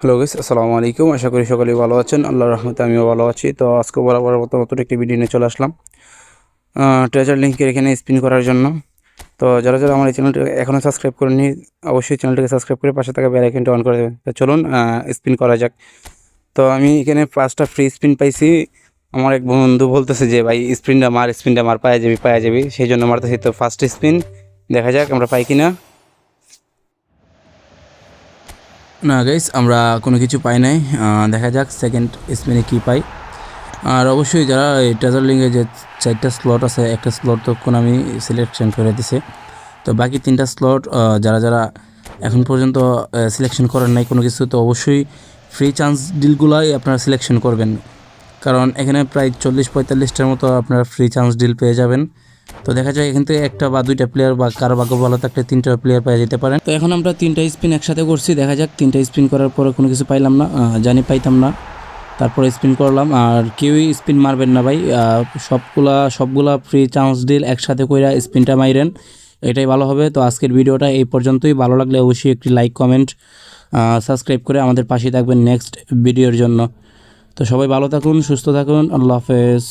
Hello guys আসসালামু আলাইকুম। আশা করি সকলেই ভালো আছেন। আল্লাহর রহমতে আমিও ভালো আছি। তো আজকে বরাবর মতো নতুন একটি ভিডিও নিয়ে চলে আসলাম। ট্রেজার লিঙ্কের এখানে স্পিন করার জন্য। তো যারা যারা আমার এই চ্যানেলটি এখনও সাবস্ক্রাইব করেনি অবশ্যই চ্যানেলটিকে সাবস্ক্রাইব করে পাশে থাকা বেল আইকনটা অন করে দেবেন। তো চলুন স্পিন করা যাক। তো আমি এখানে পাঁচটা ফ্রি স্পিন পাইছি। আমার এক বন্ধু বলতেছে যে, ভাই স্পিনটা মার স্পিনটা মার, পায়ে যাবি পায়ে যাবি। সেই জন্য মারতেছি। তো ফার্স্ট স্পিন দেখা যাক আমরা পাই কিনা। না গাইস আমরা কোনো কিছু পাই নাই। দেখা যাক সেকেন্ড স্পিনে কী পাই। আর অবশ্যই যারা এই ট্রেজার লিঙ্গে যে চারটা স্লট আছে, একটা স্লট তখন আমি সিলেকশন করে দিছে। তো বাকি তিনটা স্লট যারা যারা এখন পর্যন্ত সিলেকশন করেন নাই, কোনো কিছু, তো অবশ্যই ফ্রি চান্স ডিলগুলাই আপনারা সিলেকশন করবেন। কারণ এখানে প্রায় চল্লিশ পঁয়তাল্লিশটার মতো আপনারা ফ্রি চান্স ডিল পেয়ে যাবেন। তো দেখা যায় এখান থেকে একটা বা দুইটা প্লেয়ার বা কারও ভাগ্য ভালো থাকলে তিনটা প্লেয়ার পেয়ে যেতে পারেন তো এখন আমরা তিনটা স্পিন একসাথে করছি, দেখা যাক তিনটা স্পিন করার পরে কোনো কিছু পাইলাম না জানি পাইতাম না। তারপরে স্পিন করলাম, আর কেউই স্পিন মারবেন না ভাই সবগুলা সবগুলা ফ্রি চান্স ডিল একসাথে কইরা স্পিনটা মাইরেন, এটাই ভালো হবে। তো আজকের ভিডিওটা এই পর্যন্তই, ভালো লাগলে অবশ্যই একটি লাইক কমেন্ট সাবস্ক্রাইব করে আমাদের পাশে থাকবেন নেক্সট ভিডিওর জন্য। তো সবাই ভালো থাকুন, সুস্থ থাকুন, আল্লাহ হাফেজ।